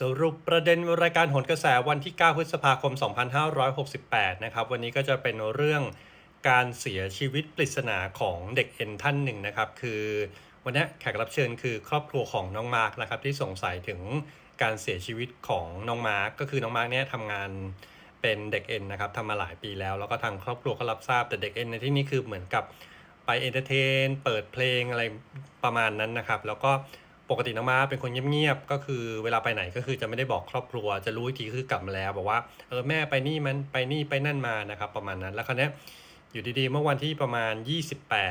สรุปประเด็นรายการโหนกระแสวันที่ 9 พฤษภาคม 2568 นะครับ วันนี้ก็จะเป็นเรื่องการเสียชีวิตปริศนาของเด็กเอ็นท่านหนึ่งนะครับ คือวันนี้แขกรับเชิญคือครอบครัวของน้องมาร์กนะครับที่สงสัยถึงการเสียชีวิตของน้องมาร์กก็คือน้องมาร์กเนี่ยทำงานเป็นเด็กเอ็นนะครับทำมาหลายปีแล้ว แล้วก็ทางครอบครัวก็รับทราบแต่เด็กเอ็นในที่นี้คือเหมือนกับไปเอนเตอร์เทนเปิดเพลงอะไรประมาณนั้นนะครับ แล้วก็ ปกติน้องม้าเป็นคนเงียบๆก็คือเวลาไปไหนก็คือจะไม่ได้บอกครอบครัว จะรู้อีกทีคือกลับมาแล้ว บอกว่าเออแม่ไปนี่มันไปนี่ไปนั่นมานะครับ ประมาณนั้นแล้วคราวนี้อยู่ดีๆ เมื่อวันที่ประมาณ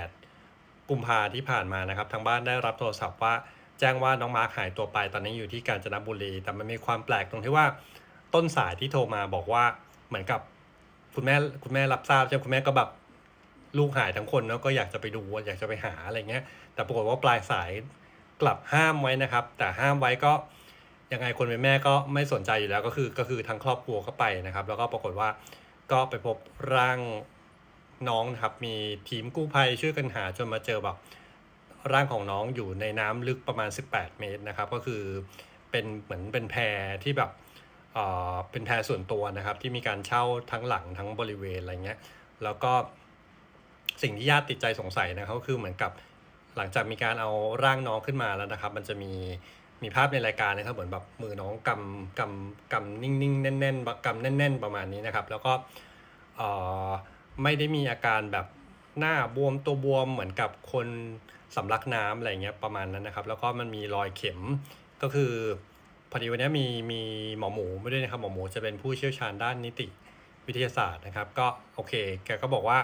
28 กุมภาที่ผ่านมานะครับ ทางบ้านได้รับโทรศัพท์ว่าแจ้งว่าน้องมาร์คหายตัวไปตอนนี้อยู่ที่กาญจนบุรี แต่มันมีความแปลกตรงที่ว่าต้นสายที่โทรมาบอกว่าเหมือนกับคุณแม่คุณแม่รับทราบใช่ไหมคุณแม่ก็แบบลูกหายทั้งคนแล้วก็อยากจะไปดูอยากจะไปหาอะไรเงี้ย แต่ปรากฏว่าปลายสาย กลับห้ามไว้นะครับ แต่ห้ามไว้ก็ยังไงคนเป็นแม่ก็ไม่สนใจอยู่แล้วก็คือก็คือทั้งครอบครัวก็ไปนะครับ แล้วก็ปรากฏว่าก็ไปพบร่างน้องนะครับ มีทีมกู้ภัยช่วยกันหาจนมาเจอแบบร่างของน้องอยู่ในน้ำลึกประมาณ 18 เมตรนะครับ ก็คือเป็นเหมือนเป็นแพที่แบบเออเป็นแพส่วนตัวนะครับ ที่มีการเช่าทั้งหลังทั้งบริเวณอะไรเงี้ยแล้วก็สิ่งที่ญาติติดใจสงสัยนะครับก็คือเหมือนกับ หลังจากมีการเอาร่างน้องขึ้นมาแล้วนะครับ มันจะมีมีภาพในรายการนะครับเหมือนแบบมือน้องกำกำกำนิ่งๆแน่นๆแบบกำแน่น ๆ ประมาณนี้นะครับ แล้วก็เออไม่ได้มีอาการแบบหน้าบวมตัวบวมเหมือนกับคนสำลักน้ำอะไรเงี้ยประมาณนั้นนะครับ แล้วก็มันมีรอยเข็มก็คือพอดีวันนี้มีมีหมอหมูไม่ด้วยนะครับหมอหมูจะเป็นผู้เชี่ยวชาญด้านนิติวิทยาศาสตร์นะครับ ก็โอเค แกก็บอกว่า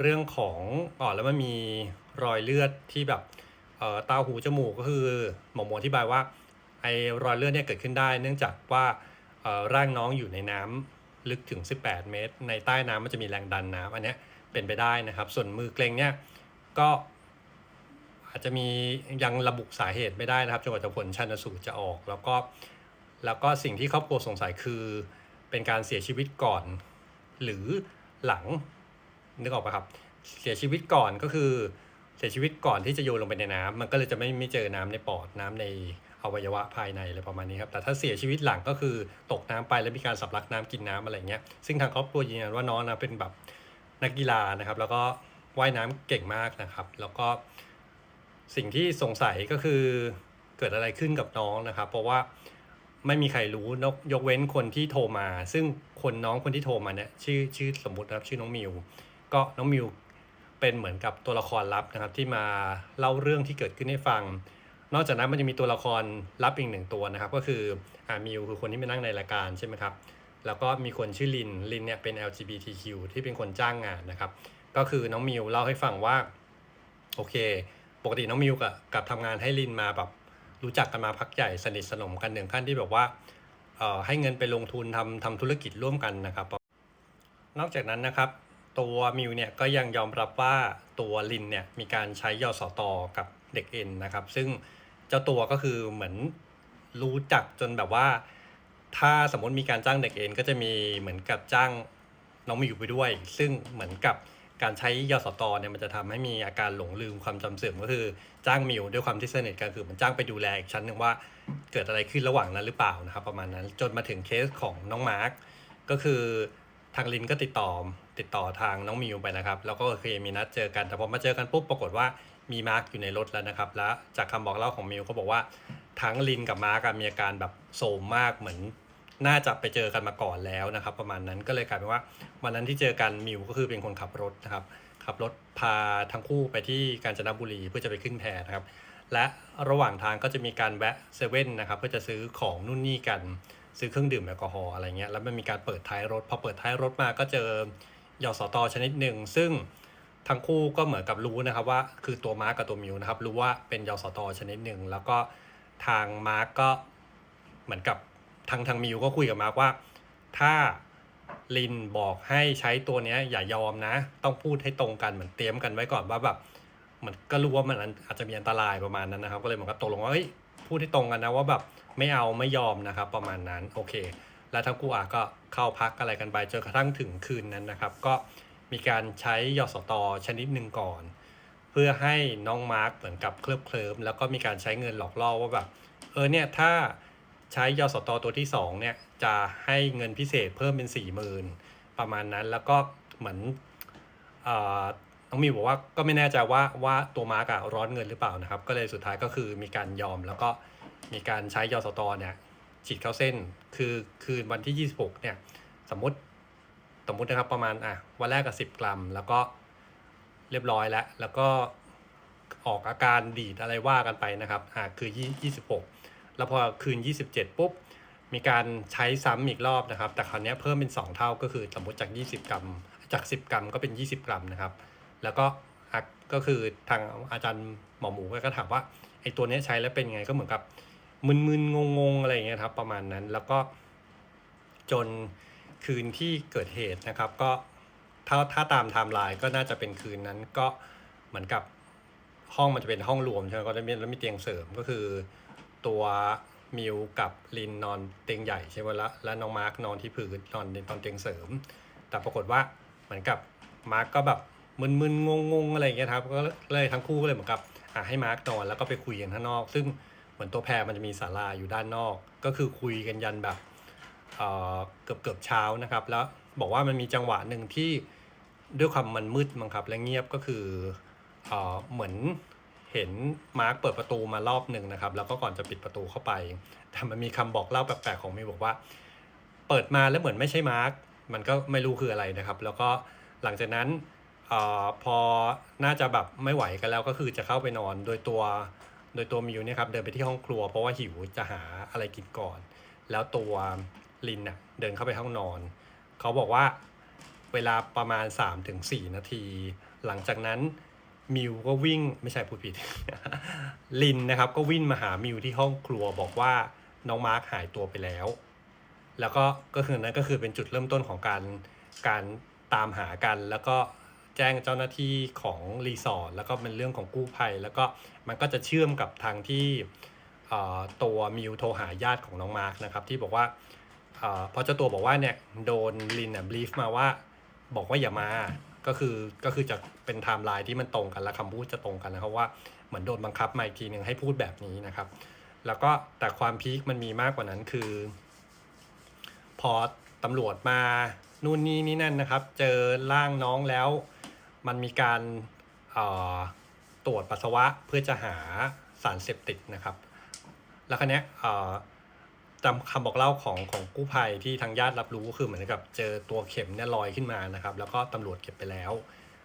เรื่องของอ๋อแล้วมันมี รอยเลือดที่แบบเอ่อตาหูจมูกก็คือหมอหมออธิบายว่าไอรอยเลือดเนี่ยเกิดขึ้นได้ เนื่องจากว่าเอ่อร่างน้องอยู่ในน้ำลึกถึง 18 เมตร ในใต้น้ำมันจะมีแรงดันน้ำอันเนี้ยเป็นไปได้นะครับ ส่วนมือเกรงเนี่ยก็อาจจะมียังระบุสาเหตุไม่ได้นะครับจนกว่าจะผลชันสูตรจะออก แล้วก็แล้วก็สิ่งที่ครอบครัวสงสัยคือเป็นการเสียชีวิตก่อน หรือหลังนึกออกปะครับ เสียชีวิตก่อนก็คือ เสียชีวิตก่อนที่จะโยนลงไปในน้ำมันก็เลยจะไม่ไม่เจอน้ำในปอดน้ำในอวัยวะภายในอะไรประมาณนี้ครับ แต่ถ้าเสียชีวิตหลังก็คือตกน้ำไปแล้วมีการสับลักน้ำกินน้ำอะไรเงี้ย ซึ่งทางครอบครัวยืนยันว่าน้องนะเป็นแบบนักกีฬานะครับ แล้วก็ว่ายน้ำเก่งมากนะครับ แล้วก็สิ่งที่สงสัยก็คือเกิดอะไรขึ้นกับน้องนะครับ เพราะว่าไม่มีใครรู้นกยกเว้นคนที่โทรมา ซึ่งคนน้องคนที่โทรมาเนี่ยชื่อชื่อสมมุตินะครับชื่อน้องมิว ก็น้องมิว เป็นเหมือนกับตัวละครลับนะครับ ที่มาเล่าเรื่องที่เกิดขึ้นให้ฟัง นอกจากนั้นมันจะมีตัวละครลับอีกหนึ่งตัวนะครับ ก็คืออ่ามิวคือคนที่มานั่งในรายการใช่ไหมครับแล้วก็มีคนชื่อลินลินเนี่ยเป็น LGBTQ ที่เป็นคนจ้างงานนะครับ ก็คือน้องมิวเล่าให้ฟังว่าโอเค ปกติน้องมิวกับกับทำงานให้ลินมาแบบรู้จักกันมาพักใหญ่สนิทสนมกันถึงขั้นที่แบบว่าเอ่อให้เงินไปลงทุนทำทำธุรกิจร่วมกันนะครับ นอกจากนั้นนะครับ ตัวมิวเนี่ยก็ยังยอมรับว่าตัวลินเนี่ยมีการใช้ยสตกับเด็กเอ็นนะครับ ซึ่งเจ้าตัวก็คือเหมือนรู้จักจนแบบว่า ถ้าสมมติมีการจ้างเด็กเอ็นก็จะมีเหมือนกับจ้างน้องมิวไปด้วย ซึ่งเหมือนกับการใช้ยสตเนี่ยมันจะทำให้มีอาการหลงลืมความจำเสื่อมก็คือจ้างมิวด้วยความที่สนิทกันคือมันจ้างไปดูแลอีกชั้นหนึ่งว่าเกิดอะไรขึ้นระหว่างนั้นหรือเปล่านะครับ ประมาณนั้นจนมาถึงเคสของน้องมาร์คก็คือทางลินก็ติดต่อ ติดต่อทางน้องมิวไปนะครับ แล้วก็เคยมีนัดเจอกันแต่พอมาเจอกันปุ๊บปรากฏว่ามีมาร์คอยู่ในรถแล้วนะครับ แล้วจากคำบอกเล่าของมิวเขาบอกว่าทั้งลินกับมาร์คอะมีอาการแบบโสมมากเหมือนน่าจะไปเจอกันมาก่อนแล้วนะครับ ประมาณนั้นก็เลยกลายเป็นว่า วันนั้นที่เจอกันมิวก็คือเป็นคนขับรถนะครับขับรถพาทั้งคู่ไปที่กาญจนบุรีเพื่อจะไปขึ้นแพนะครับ และระหว่างทางก็จะมีการแวะเซเว่นนะครับเพื่อจะซื้อของนู่นนี่กันซื้อเครื่องดื่มแอลกอฮอล์อะไรเงี้ยแล้วมันมีการเปิดท้ายรถพอเปิดท้ายรถมาก็เจอ ยสตชนิดหนึ่ง ซึ่งทั้งคู่ก็เหมือนกับรู้นะครับว่าคือตัวมาร์กกับตัวมิวนะครับ รู้ว่าเป็นยสตชนิดหนึ่ง แล้วก็ทางมาร์กก็เหมือนกับทางทางมิวก็คุยกับมาร์กว่า ถ้าลินบอกให้ใช้ตัวเนี้ยอย่ายอมนะ ต้องพูดให้ตรงกันเหมือนเตรียมกันไว้ก่อนว่าแบบเหมือนก็รู้ว่ามันอาจจะมีอันตรายประมาณนั้นนะครับ ก็เลยเหมือนกับตกลงว่าเฮ้ยพูดให้ตรงกันนะว่าแบบไม่เอาไม่ยอมนะครับ ประมาณนั้นโอเค แล้วทั้งคู่อะก็เข้าพักอะไรกันไปจนกระทั่งถึงคืนนั้นนะครับ ก็มีการใช้ยสตชนิดหนึ่งก่อน เพื่อให้น้องมาร์กเหมือนกับเคลิบเคลิ้มแล้วก็มีการใช้เงินหลอกล่อว่าแบบเออเนี่ยถ้าใช้ยสตตัวที่สองเนี่ยจะให้เงินพิเศษเพิ่มเป็นสี่หมื่นประมาณนั้นแล้วก็เหมือนเอ่อน้องมิวบอกว่าก็ไม่แน่ใจว่าว่าตัวมาร์กอะร้อนเงินหรือเปล่านะครับ ก็เลยสุดท้ายก็คือมีการยอมแล้วก็มีการใช้ยสตเนี่ย ฉีดเข้าเส้น คือคืนวันที่ 26 เนี่ย สมมติสมมตินะครับประมาณอะวันแรกกับ10 กรัม แล้วก็เรียบร้อยแล้ว แล้วก็ออกอาการดีดอะไรว่ากันไปนะครับอะคือ 26 แล้วพอคืน 27 ปุ๊บ มีการใช้ซ้ำอีกรอบนะครับ แต่คราวนี้เพิ่มเป็น 2 เท่าก็คือสมมติจาก 20 กรัม จาก 10 กรัมก็เป็น 20 กรัมนะครับ แล้วก็ก็คือทางอาจารย์หมอหมูก็ถามว่าไอ้ตัวนี้ใช้แล้วเป็นไงก็เหมือนกับ มึนๆงงๆอะไรอย่างเงี้ยครับประมาณนั้นแล้วก็จนคืนที่เกิดเหตุนะครับ ก็ถ้าถ้าตามไทม์ไลน์ก็น่าจะเป็นคืนนั้นก็เหมือนกับห้องมันจะเป็นห้องรวมใช่ไหมก็จะมีแล้วมีเตียงเสริมก็คือตัวมิวกับลินนอนเตียงใหญ่ใช่ไหมละแล้วน้องมาร์กนอนที่พื้นนอนนอนเตียงเสริม แต่ปรากฏว่าเหมือนกับมาร์กก็แบบมึนๆงงๆอะไรอย่างเงี้ยครับก็เลยทั้งคู่ก็เลยเหมือนกับอะให้มาร์กนอนแล้วก็ไปคุยกันข้างนอก ซึ่ง เหมือนตัวแพรมันจะมีศาลาอยู่ด้านนอก ก็คือคุยกันยันแบบเออเกือบเกือบเช้านะครับ แล้วบอกว่ามันมีจังหวะหนึ่งที่ด้วยความมันมืดมั้งครับ และเงียบก็คือเออเหมือนเห็นมาร์กเปิดประตูมารอบหนึ่งนะครับ แล้วก็ก่อนจะปิดประตูเข้าไปแต่มันมีคำบอกเล่าแปลกๆของมิวบอกว่า เปิดมาแล้วเหมือนไม่ใช่มาร์กมันก็ไม่รู้คืออะไรนะครับ แล้วก็หลังจากนั้นเออพอน่าจะแบบไม่ไหวกันแล้วก็คือจะเข้าไปนอนโดยตัว โดยตัวมิวเนี่ยครับเดินไปที่ห้องครัว เพราะว่าหิวจะหาอะไรกินก่อน แล้วตัวลินน่ะเดินเข้าไปห้องนอน เขาบอกว่าเวลาประมาณ 3-4 นาที หลังจากนั้นมิวก็วิ่งไม่ใช่พูดผิด ลินนะครับก็วิ่งมาหามิวที่ห้องครัวบอกว่าน้องมาร์คหายตัวไปแล้ว แล้วก็ก็คือนั้นก็คือเป็นจุดเริ่มต้นของการการตามหากันแล้วก็ แจ้งเจ้าหน้าที่ของรีสอร์ทแล้วก็เป็นเรื่องของกู้ภัย แล้วก็มันก็จะเชื่อมกับทางที่ตัวมิวโทรหาญาติของน้องมาร์คนะครับที่บอกว่าเอ่อเจ้าตัวบอกว่าเนี่ยโดนลินน่ะบลีฟมาว่าบอกว่าอย่ามาก็คือก็คือจะเป็นไทม์ไลน์ที่มันตรงกันและคำพูดจะตรงกันนะครับว่าเหมือนโดนบังคับมาอีกทีหนึ่งให้พูดแบบนี้นะครับ แล้วก็แต่ความพีคมันมีมากกว่านั้นคือ พอตำรวจมานู่นนี่นี่นั่นนะครับ เจอร่างน้องแล้ว มันมีการตรวจปัสสาวะเพื่อจะหาสารเสพติดนะครับ แล้วครั้นี้จำคำบอกเล่าของของกู้ภัยที่ทางญาติรับรู้คือเหมือนกับเจอตัวเข็มเนี่ยลอยขึ้นมานะครับ แล้วก็ตำรวจเก็บไปแล้ว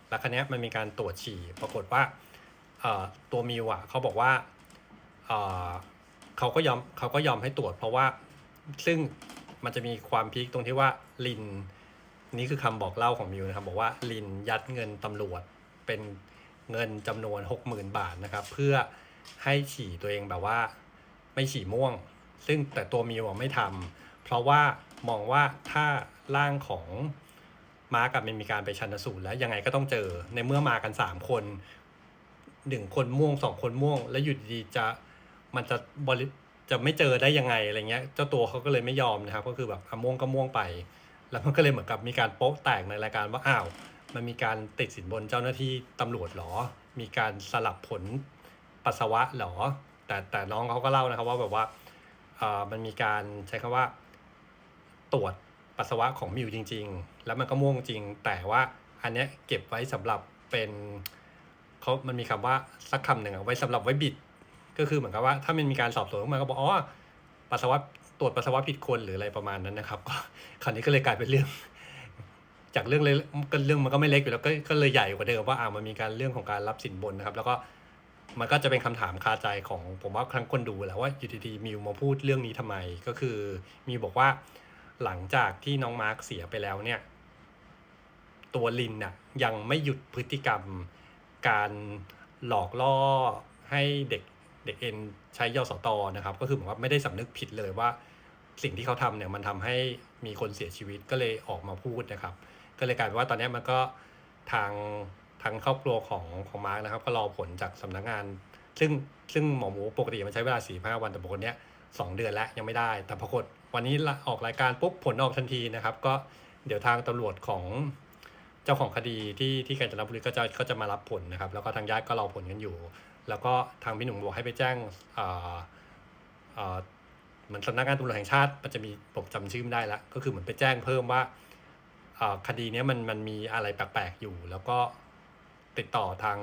แล้วครั้นี้มันมีการตรวจฉี่ปรากฏว่าตัวมิวอะเขาบอกว่าเขาก็ยอมเขาก็ยอมให้ตรวจ เพราะว่าซึ่งมันจะมีความพีคตรงที่ว่าลิน นี่คือคำบอกเล่าของมิวนะครับ บอกว่าลินยัดเงินตำรวจเป็นเงินจำนวน 60,000 บาทนะครับ เพื่อให้ฉี่ตัวเองแบบว่า ไม่ฉี่ม่วง ซึ่งแต่ตัวมิวอะไม่ทำเพราะว่ามองว่าถ้าร่างของมาร์กอะมันมีการไปชันสูตรแล้วยังไงก็ต้องเจอในเมื่อมากัน 3 คนหนึ่งคนม่วงสองคนม่วง แล้วอยู่ดีจะมันจะบริจะไม่เจอได้ยังไงอะไรเงี้ย เจ้าตัวเขาก็เลยไม่ยอมนะครับ ก็คือแบบม่วงก็ม่วงไป แล้วมันก็เลยเหมือนกับมีการโป๊ะแตกในรายการว่าอ้าว มันมีการติดสินบนเจ้าหน้าที่ตำรวจหรอ มีการสลับผลปัสสาวะหรอ แต่แต่น้องเขาก็เล่านะครับว่าแบบว่าเออมันมีการใช้คำว่า ตรวจปัสสาวะของมิวจริง ๆ แล้วมันก็ม่วงจริง แต่ว่าอันเนี้ยเก็บไว้สำหรับเป็นเขามันมีคำว่าสักคำหนึ่งอะไว้สำหรับไว้บิด ก็คือเหมือนกับว่า ถ้ามันมีการสอบสวนขึ้นมาก็บอกอ๋อปัสสาวะ ตรวจปัสสาวะผิดคนหรืออะไรประมาณนั้นนะครับก็คราวนี้ก็เลยกลายเป็นเรื่อง จากเรื่องเล็กก็เรื่องมันก็ไม่เล็กอยู่แล้วก็ก็เลยใหญ่กว่าเดิมว่าอ่ามันมีการเรื่องของการรับสินบนนะครับ แล้วก็มันก็จะเป็นคำถามคาใจของผมว่าครั้งคนดูแหละว่าอยู่ดีๆมิวมาพูดเรื่องนี้ทำไมก็คือมิวบอกว่าหลังจากที่น้องมาร์คเสียไปแล้วเนี่ย ตัวลินน่ะยังไม่หยุดพฤติกรรม การหลอกล่อให้เด็ก เด็กเอ็นใช้ยสตนะครับ ก็คือเหมือนว่าไม่ได้สำนึกผิดเลยว่า สิ่งที่เขาทำเนี่ยมันทำให้มีคนเสียชีวิตก็เลยออกมาพูดนะครับ ก็เลยกลายเป็นว่าตอนนี้มันก็ทางทางครอบครัวของของมาร์กนะครับ ก็รอผลจากสำนักงาน ซึ่งซึ่งหมอหมูปกติมันใช้เวลาสี่ห้าวันแต่ปกติเนี้ยสองเดือนแล้วยังไม่ได้ แต่ปรากฏวันนี้ละออกรายการปุ๊บผลออกทันทีนะครับ ก็เดี๋ยวทางตำรวจของเจ้าของคดีที่ที่กาญจนบุรีก็จะก็จะมารับผลนะครับ แล้วก็ทางญาติก็รอผลกันอยู่ แล้วก็ทางพี่หนุ่มบอกให้ไปแจ้งเอ่อเอ่อเหมือนสำนักงานตำรวจแห่งชาติมันจะมีผมจำชื่อไม่ได้ละก็คือเหมือนไปแจ้งเพิ่มว่าอ่อคดีนี้มันมันมีอะไรแปลกๆอยู่ แล้วก็ติดต่อทาง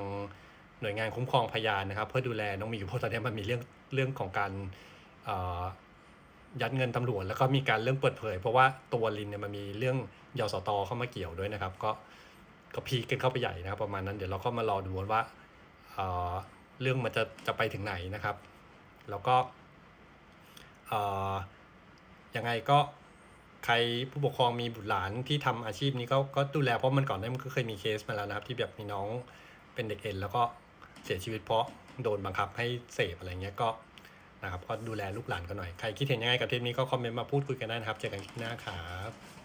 หน่วยงานคุ้มครองพยานนะครับ เพื่อดูแลน้องหมีเพราะตอนนี้มันมีเรื่องเรื่องของการอ่อยัดเงินตำรวจแล้วก็มีการเรื่องเปิดเผย เพราะว่าตัวลินเนี่ยมันมีเรื่องยสตเข้ามาเกี่ยวด้วยนะครับ ก็ก็พีกันเข้าไปใหญ่นะครับ ประมาณนั้นเดี๋ยวเราก็มารอดูว่า เรื่องมันจะจะไปถึงไหนนะครับ แล้วก็เอ่อยังไงก็ใครผู้ปกครองมีบุตรหลานที่ทำอาชีพนี้ก็ก็ดูแลเพราะมันก่อนหน้ามันก็เคยมีเคสมาแล้วนะครับ ที่แบบมีน้องเป็นเด็กเอ็นแล้วก็เสียชีวิตเพราะโดนบังคับให้เสพอะไรเงี้ยก็นะครับก็ดูแลลูกหลานกันหน่อย ใครคิดเห็นยังไงกับเทปนี้ก็คอมเมนต์มาพูดคุยกันได้นะครับ เจอกันคลิปหน้าครับ